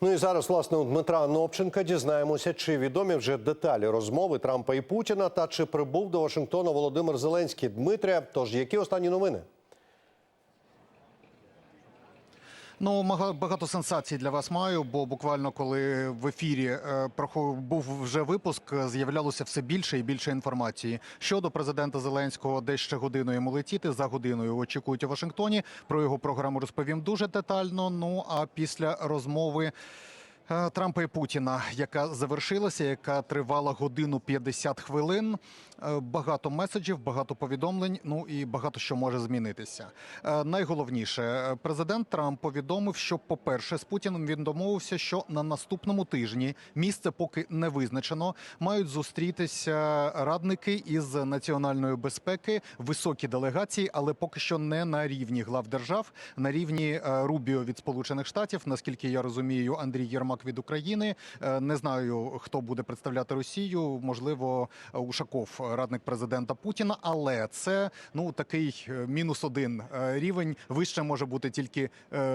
Ну і зараз, власне, у Дмитра Новченка дізнаємося, чи відомі вже деталі розмови Трампа і Путіна, та чи прибув до Вашингтона Володимир Зеленський. Дмитря, тож які останні новини? Ну, багато сенсацій для вас маю, бо буквально коли в ефірі е, був вже випуск, е, з'являлося все більше і більше інформації щодо президента Зеленського. де ще годину йому летіти. За годиною очікують у Вашингтоні. Про його програму розповім дуже детально. Ну а після розмови. Е, Трампа і Путіна, яка завершилася, яка тривала годину 50 хвилин. Е, Багато меседжів, багато повідомлень. Ну і багато що може змінитися. Е, Найголовніше, президент Трамп повідомив, що, по-перше, з Путіним він домовився, що на наступному тижні місце поки не визначено. Мають зустрітися радники із національної безпеки, високі делегації, але поки що не на рівні глав держав, на рівні Рубіо від Сполучених Штатів. Наскільки я розумію, Андрій Єрмак від України. Е, Не знаю, хто буде представляти Росію. Можливо, Ушаков, радник президента Путіна. Але це ну такий е, мінус один е, рівень. Вище може бути тільки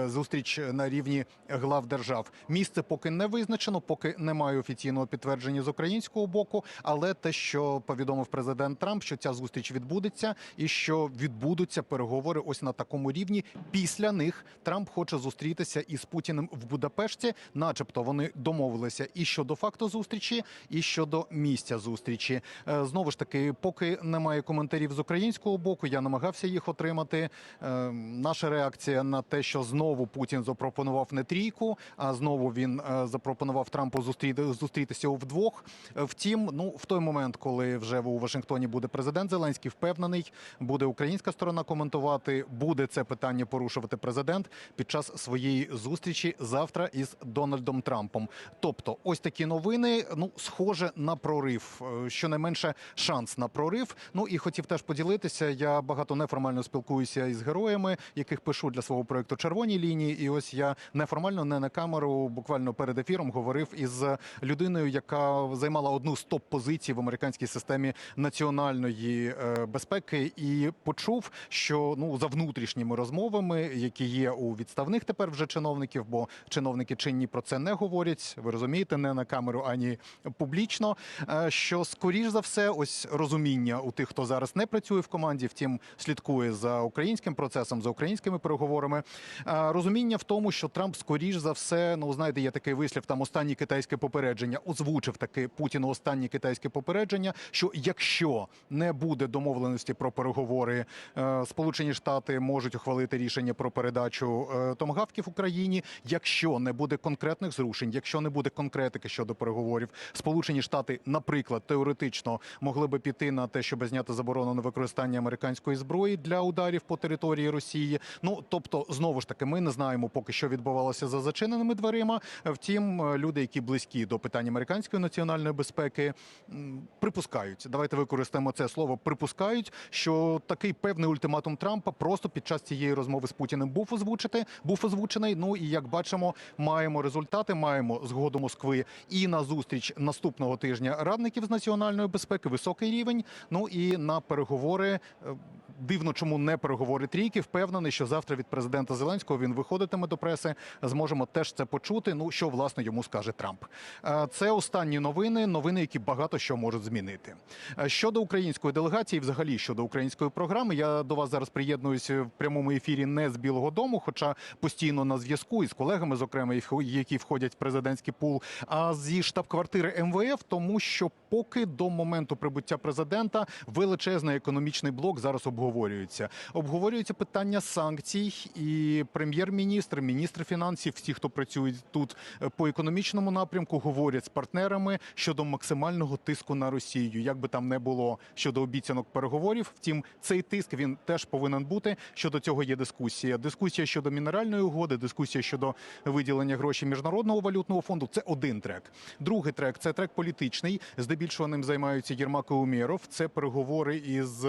зустріч на рівні глав держав. Місце поки не визначено, поки немає офіційного підтвердження з українського боку. Але те, що повідомив президент Трамп, що ця зустріч відбудеться, і що відбудуться переговори ось на такому рівні. Після них Трамп хоче зустрітися із Путіним в Будапешті, начебто вони домовилися і щодо факту зустрічі, і щодо місця зустрічі. Е, Знову ж таки, поки немає коментарів з українського боку, я намагався їх отримати. Е, Наша реакція на те, що знову Путін запропонував не трійку, а знову він е, запропонував Трампу зустріти зустрітися вдвох. Втім, ну в той момент, коли вже у Вашингтоні буде президент Зеленський, впевнений, буде українська сторона коментувати, буде це питання порушувати президент під час своєї зустрічі завтра із Дональдом Трампом. Тобто, ось такі новини, ну схоже на прорив, е, щонайменше шанс на прорив. Ну і хотів теж поділитися. Я багато неформально спілкуюся із героями, яких пишу для свого проекту червоні лінії. І ось я неформально, не на камеру, буквально перед ефіром говорив із людиною, яка займала одну з топ позицій в американській системі національної е, безпеки, і почув, що ну за внутрішніми розмовами, які є у відставних тепер вже чиновників, бо чиновники чинні про це не говорять. Ви розумієте, не на камеру ані публічно. е, Що скоріш за все, ось розуміння у тих, хто зараз не працює в команді, втім слідкує за українським процесом, за українськими переговорами. е, Розуміння в тому, що Трамп скоріш за все, ну знаєте, є такий вислів, там останнє китайське попередження. Озвучив таки Путіну останнє китайське попередження. Що якщо не буде домовленості про переговори, е, Сполучені Штати можуть ухвалити рішення про передачу томгавків Україні. Якщо не буде конкретних зрушень, якщо не буде конкретики щодо переговорів, Сполучені Штати, наприклад, теоретично могли би піти на те, щоб зняти заборону на використання американської зброї для ударів по території Росії. Ну тобто, знову ж таки, ми не знаємо поки що відбувалося за зачиненими дверима. Втім, люди, які близькі до питань американської національної безпеки, припускають. Давайте використаємо це слово. Припускають, що такий певний ультиматум Трампа просто під час цієї розмови з Путіним був озвучити, був озвучений. Ну і як бачимо, маємо результати. Маємо згоду Москви і на зустріч наступного тижня радників з національної безпеки, високий рівень. Ну і на переговори. Дивно, чому не переговори трійки. Впевнений, що завтра від президента Зеленського він виходитиме до преси. Зможемо теж це почути. Ну що власне йому скаже Трамп. Е, Це останні новини. Новини, які багато що можуть змінити. Е, Щодо української делегації, взагалі щодо української програми, я до вас зараз приєднуюся в прямому ефірі не з Білого Дому, хоча постійно на зв'язку із колегами, зокрема, які входять в президентський пул, а зі штаб-квартири МВФ, тому що поки до моменту прибуття президента величезний економічний блок зараз обговорюється. Обговорюється питання санкцій, і прем'єр-міністр, міністр фінансів, всі, хто працюють тут е, по економічному напрямку, говорять з партнерами щодо максимального тиску на Росію. Як би там не було щодо обіцянок переговорів. Втім, цей тиск він теж повинен бути. Щодо цього є дискусія. Дискусія щодо мінеральної угоди, дискусія щодо виділення грошей міжнародного валютного фонду. Це один трек. Другий трек це трек політичний. Здебільшого ним займаються Єрмак і Умєров. Це переговори із.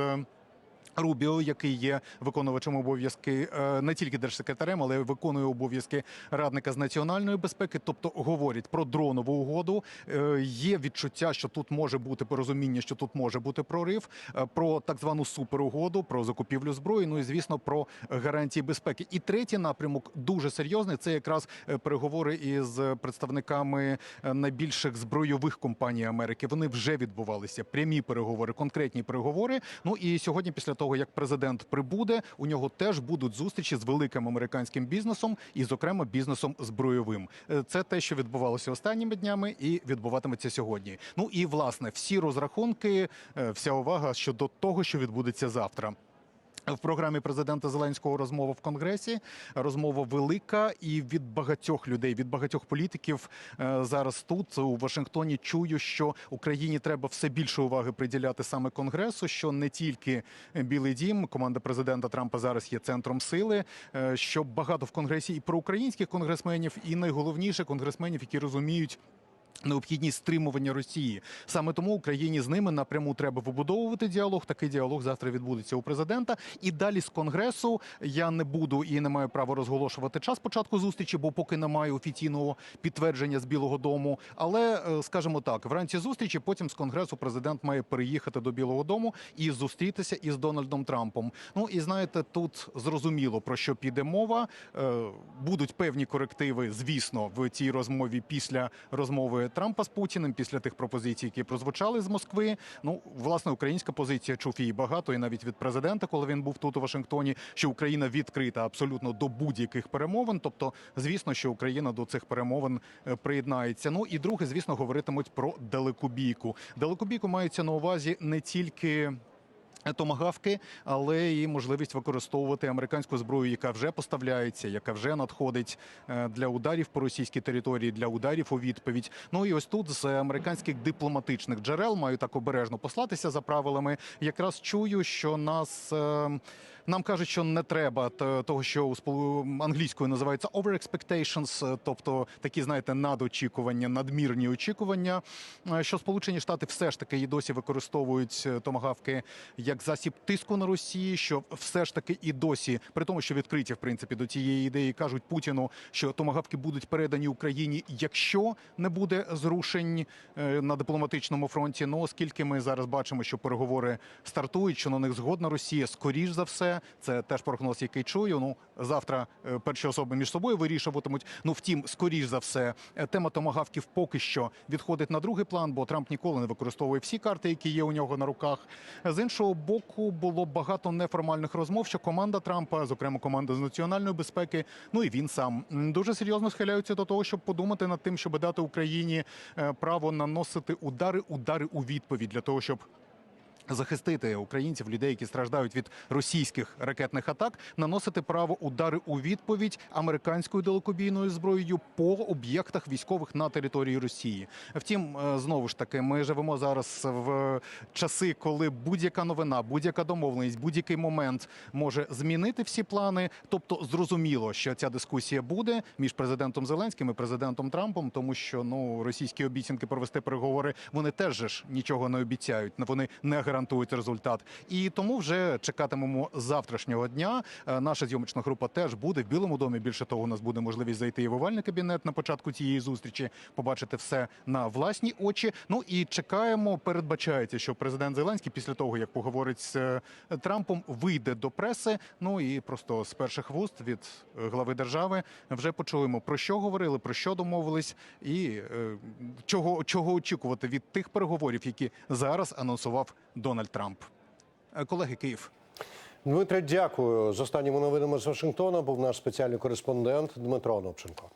Рубіо, який є виконувачем обов'язки е, не тільки держсекретарем, але й виконує обов'язки радника з національної безпеки. Тобто говорять про дронову угоду. Е, Є відчуття, що тут може бути порозуміння, що тут може бути прорив, е, про так звану суперугоду, про закупівлю зброї. Ну і звісно про гарантії безпеки. І третій напрямок дуже серйозний. Це якраз переговори із представниками найбільших збройових компаній Америки. Вони вже відбувалися. Прямі переговори, конкретні переговори. Ну і сьогодні, після того як президент прибуде, у нього теж будуть зустрічі з великим американським бізнесом і, зокрема, бізнесом збройовим. Е, Це те, що відбувалося останніми днями, і відбуватиметься сьогодні. Ну і власне всі розрахунки, е, вся увага щодо того, що відбудеться завтра. В програмі президента Зеленського розмова в Конгресі. Розмова велика, і від багатьох людей, від багатьох політиків е, зараз тут у Вашингтоні чую, що Україні треба все більше уваги приділяти саме Конгресу. Що не тільки Білий Дім, команда президента Трампа зараз є центром сили. е, Що багато в конгресі і про українських конгресменів, і найголовніше конгресменів, які розуміють. Необхідність стримування Росії саме тому Україні з ними напряму треба вибудовувати діалог. Такий діалог завтра відбудеться у президента. І далі з конгресу я не буду і не маю права розголошувати час початку зустрічі, бо поки немає офіційного підтвердження з Білого Дому. Але е, скажімо так, вранці зустрічі потім з конгресу президент має переїхати до Білого Дому і зустрітися із Дональдом Трампом. Ну і знаєте, тут зрозуміло про що піде мова. Е, Будуть певні корективи, звісно, в цій розмові після розмови Трампа з Путіним, після тих пропозицій, які прозвучали з Москви. Ну, власне, українська позиція чув її багато, і навіть від президента, коли він був тут у Вашингтоні, що Україна відкрита абсолютно до будь-яких перемовин. Тобто, звісно, що Україна до цих перемовин е, приєднається. Ну і друге, звісно, говоритимуть про далекобійку. Далекобійку мається на увазі не тільки. Томагавки, але і можливість використовувати американську зброю, яка вже поставляється, яка вже надходить е, для ударів по російській території, для ударів у відповідь. Ну і ось тут з американських дипломатичних джерел маю так обережно послатися за правилами. Якраз чую, що нас. Нам кажуть, що не треба того, що англійською називається over expectations, е, тобто такі, знаєте, надочікування, надмірні очікування. е, Що Сполучені Штати все ж таки і досі використовують е, томагавки як засіб тиску на Росії, що все ж таки і досі, при тому, що відкриті в принципі до цієї ідеї кажуть Путіну, що томагавки будуть передані Україні, якщо не буде зрушень на дипломатичному фронті. Ну оскільки ми зараз бачимо, що переговори стартують, що на них згодна Росія, скоріш за все, це теж прогноз, який чую. Ну завтра е, перші особи між собою вирішуватимуть. Ну втім, скоріш за все, е, тема томагавків поки що відходить на другий план, бо Трамп ніколи не використовує всі карти, які є у нього на руках. З іншого боку, було багато неформальних розмов, що команда Трампа, зокрема команда з національної безпеки, ну і він сам дуже серйозно схиляються до того, щоб подумати над тим, щоб дати Україні е, право наносити удари, удари у відповідь для того, щоб захистити українців, людей, які страждають від російських ракетних атак, наносити право удари у відповідь американською далекобійною зброєю по об'єктах військових на території Росії. Втім, е, знову ж таки, ми живемо зараз в часи, коли будь-яка новина, будь-яка домовленість, будь-який момент може змінити всі плани. Тобто, зрозуміло, що ця дискусія буде між президентом Зеленським і президентом Трампом, тому що ну російські обіцянки провести переговори вони теж ж нічого не обіцяють. Вони не гарантують результат. І тому вже чекатимемо завтрашнього дня. Е, Наша зйомочна група теж буде в Білому домі. Більше того, у нас буде можливість зайти і в овальний кабінет на початку цієї зустрічі, побачити все на власні очі. Ну і чекаємо. Передбачається, що президент Зеленський після того, як поговорить з е, Трампом, вийде до преси. Ну і просто з перших вуст від е, глави держави вже почуємо про що говорили, про що домовились, і чого, чого очікувати від тих переговорів, які зараз анонсував Дональд Трамп. Е, Колеги, Київ. Дмитре, дякую. З останніми новинами з Вашингтона був наш спеціальний кореспондент Дмитро Онопченко.